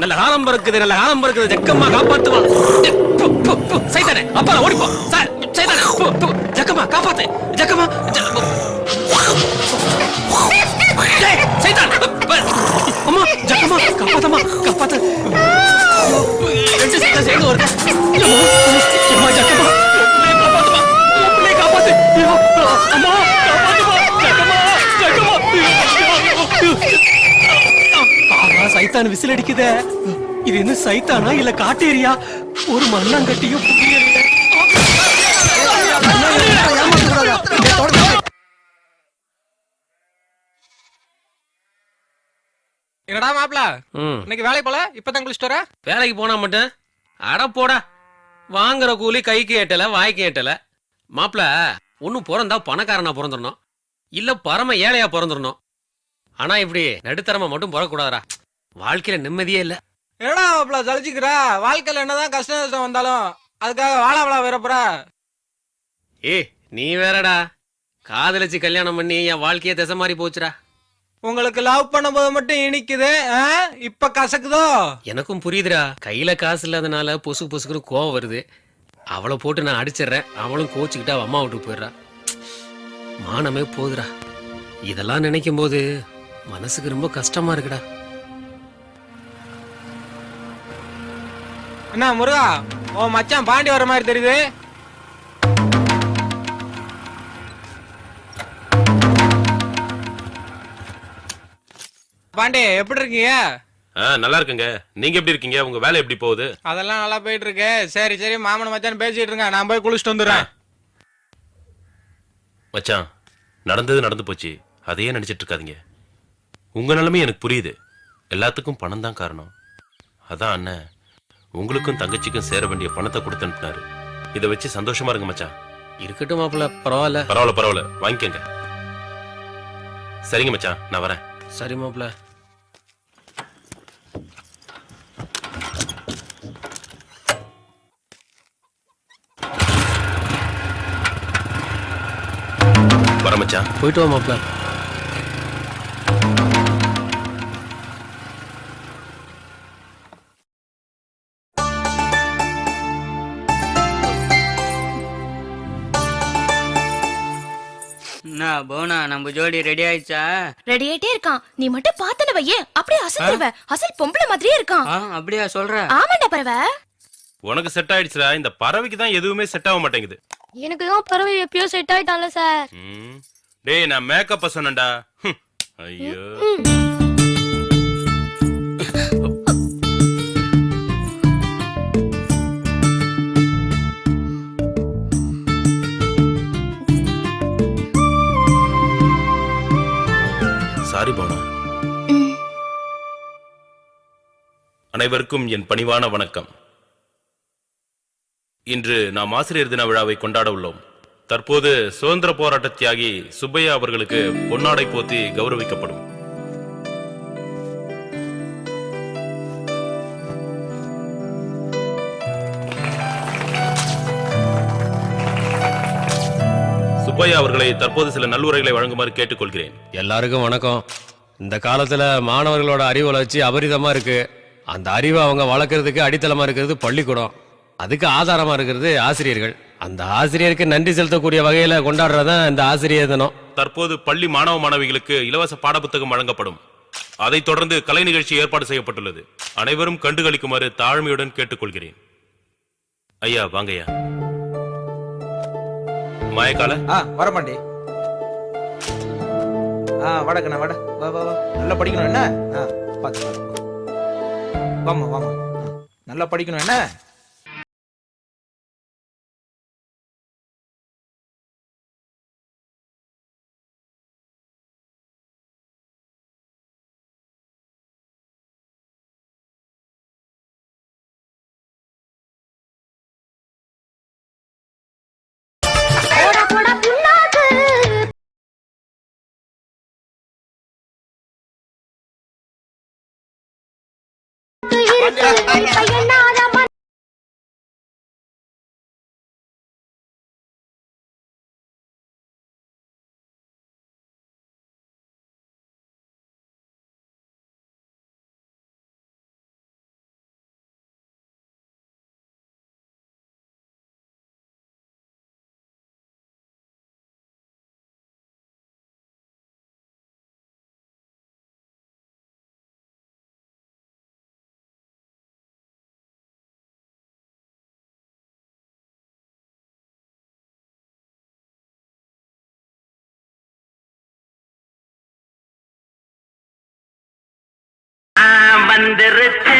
நல்ல காலம் பிறக்குது நல்ல காலம் பிறக்குது. ஜக்கம்மா காப்பாத்துவா. சைதானே அப்பா ஓடிப்போ. சார் சைதானே ஜக்கம்மா காப்பாத்து. ஜக்கம்மா சைதான் அம்மா ஜக்கம்மா காப்பாத்தம்மா. சைத்தான் விசில் அடிக்குதே இது என்ன சைத்தானா இல்ல காட்டேரியா? ஒரு மண்ணாங்கட்டியும் என்னடா மாப்ள? ம். இன்னைக்கு வேலை போல? இப்பதான் குளிச்சுட்டு வர வேலைக்கு போனா மட்டும்? அட போடா. வாங்குற கூலி கைக்கு எட்டல வாய்க்கு எட்டல மாப்பிள ஒன்னும் பிறந்தா பணக்காரனா பிறந்துடணும். இல்ல பரம ஏழையா பிறந்துடணும். ஆனா இப்படி நடுத்தரமா மட்டும் பிறக்கூடாதா வாழ்க்கையில நிம்மதியே இல்ல. என்னடா மாப்ள ஜலிச்சுக்கிற வாழ்க்கையில என்னதான் கஷ்ட நஷ்டம் வந்தாலும் அதுக்காக வாழ வாழ வரப்புற ஏ நீ வேறடா. காதலிச்சு கல்யாணம் பண்ணி என் வாழ்க்கையே திசை மாறி போச்சுடா. உங்களுக்கு லவ் பண்ணும்போது மட்டும் இனிக்குது ஆ? இப்ப கசக்குதோ? எனக்கும் புரியுதுடா. கையில காசு இல்லாதனால பொசு பொசுக்குன்னு கோவம் வருது. அவளை போட்டு நான் அடிச்சிடுறேன். அவளும் கோச்சுக்கிட்டு அவ அம்மா வீட்டுக்கு போயிடுறா. மானமே போகுதுடா இதெல்லாம் நினைக்கும் போது மனசுக்கு ரொம்ப கஷ்டமா இருக்குடா. என்ன முருகா ஓ மச்சான் பாண்டி வர மாதிரி தெரியுது. பாண்டி எப்படி இருக்கீங்க? ஆ நல்லா இருக்குங்க. நீங்க எப்படி இருக்கீங்க? உங்க வேலை எப்படி போகுது? அதெல்லாம் நல்லா போயிட்டு இருக்கு சரி சரி மாமன் மச்சான் பேசிட்டு இருங்க. நான் போய் குளிச்சுட்டு வந்துடுறேன். மச்சான் நடந்தது நடந்து போச்சு. அதையே நினைச்சிட்டு இருக்காதீங்க. உங்க நிலைமை எனக்கு புரியுது. எல்லாத்துக்கும் பணம் தான் காரணம். அதான் அண்ணன் உங்களுக்கும் தங்கச்சிக்கும் சேர வேண்டிய பணத்தை கொடுத்து அனுப்புனாரு. இதை வச்சு சந்தோஷமா இருங்க மச்சான். இருக்கட்டும் மாப்பிள்ள. பரவாயில்ல. பரவாயில்ல பரவாயில்ல. வாங்கிக்கங்க. சரிங்க மச்சான். நான் வரேன். சரி மாப்பிள்ள. வரேன் மச்சான். போயிட்டு வா மாப்பிள்ள. என்ன போனா நம்ம ஜோடி ரெடி ஆயிடுச்சா? ரெடி ஆயிட்டே இருக்கான். நீ மட்டும் பார்த்தன வையே அப்படியே அசந்துருவ. அசல் பொம்பளை மாதிரியே இருக்கான். ஆ அப்படியா சொல்ற. ஆமாண்டா பறவை. உனக்கு செட் ஆயிடுச்சுடா இந்த பறவைக்கு தான் எதுவுமே செட் ஆக மாட்டேங்குது. எனக்கு தான் பறவை எப்பயோ செட் ஆயிட்டான்ல சார் ம். டேய் நான் மேக்கப் சொன்னேன்டா. ஹம். ஐயோ. சாரி போனா. அனைவருக்கும் என் பணிவான வணக்கம். இன்று நாம் ஆசிரியர் தின விழாவை கொண்டாட உள்ளோம். தற்போது சுதந்திர போராட்ட தியாகி சுப்பையா அவர்களுக்கு பொன்னாடை போத்தி கௌரவிக்கப்படும். சுப்பையா அவர்களை தற்போது சில நல்லுரைகளை வழங்குமாறு கேட்டுக்கொள்கிறேன். எல்லாருக்கும் வணக்கம். இந்த காலத்துல மாணவர்களோட அறிவு வளர்ச்சி அபரிதமா இருக்கு. அந்த அறிவை அவங்க வளர்க்கறதுக்கு அடித்தளமா இருக்கிறது பள்ளிக்கூடம். அதுக்கு ஆதாரமா இருக்கிறது ஆசிரியர்கள். அந்த ஆசிரியருக்கு நன்றி செலுத்தக்கூடிய வகையில கொண்டாடுறதான் இந்த ஆசிரியர் தினம். தற்போது பள்ளி மாணவ மாணவிகளுக்கு இலவச பாடப்புத்தகம் வழங்கப்படும். அதைத் தொடர்ந்து கலை நிகழ்ச்சி ஏற்பாடு செய்யப்பட்டுள்ளது. அனைவரும் கண்டுகளிக்குமாறு தாழ்மையுடன் கேட்டுக்கொள்கிறேன். ஐயா வாங்கய்யா. மாயக்கால? ஆ வரமாண்டி ஆ வடக்கண்ணா வட. வா வா வா. நல்லா படிக்கணும் என்ன? ஆ பார்த்து வாமா வாமா நல்லா படிக்கணும் என்ன? கண்ணா வந்துருச்சு.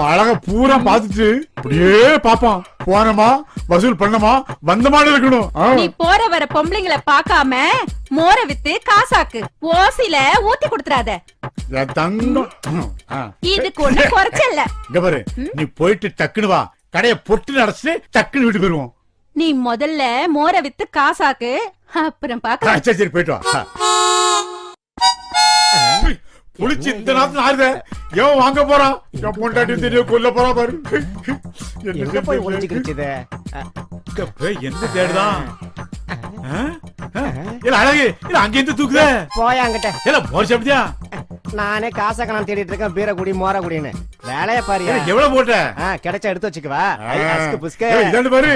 அழக பூரா பாத்துட்டு அப்படியே பாப்பான் போனமா? வசூல் பண்ணமா? வந்தமான இருக்கணும். ஆ. நீ போற வர பொம்பளைங்களை பார்க்காம மோர வித்து காசாக்கு ஓசில ஊத்தி கொடுத்துறாத. இதுக்கு ஒண்ணு குறைச்சல்ல. இங்க பாரு நீ போயிட்டு டக்குனு வா. கடைய பொட்டு அடைச்சிட்டு டக்குன்னு வீட்டுக்கு வருவோம். நீ முதல்ல மோர வித்து காசாக்கு அப்புறம் ஆ, பாக்கலாம் சரி போயிட்டு வா. புளிச்சு இந்த நேரத்துல ஆறுத. எவன் வாங்க போறான்? என் பொண்டாட்டி தெரியும் கொல்ல போறா பாரு. எங்க போய் போய் என்ன தேடுதான்? இல்ல அழகு இல்ல அங்க இருந்து தூக்குத? போயாங்கிட்ட இல்ல மோர் சாப்பிட்டியா? நானே காசக்கணம் தேடிட்டு இருக்கேன் பீரக்குடி மோரக்குடின்னு வேலைய பாரு. எவ்வளவு போட்ட? கிடைச்சா எடுத்து வச்சுக்கவா புஸ்கு. பாரு.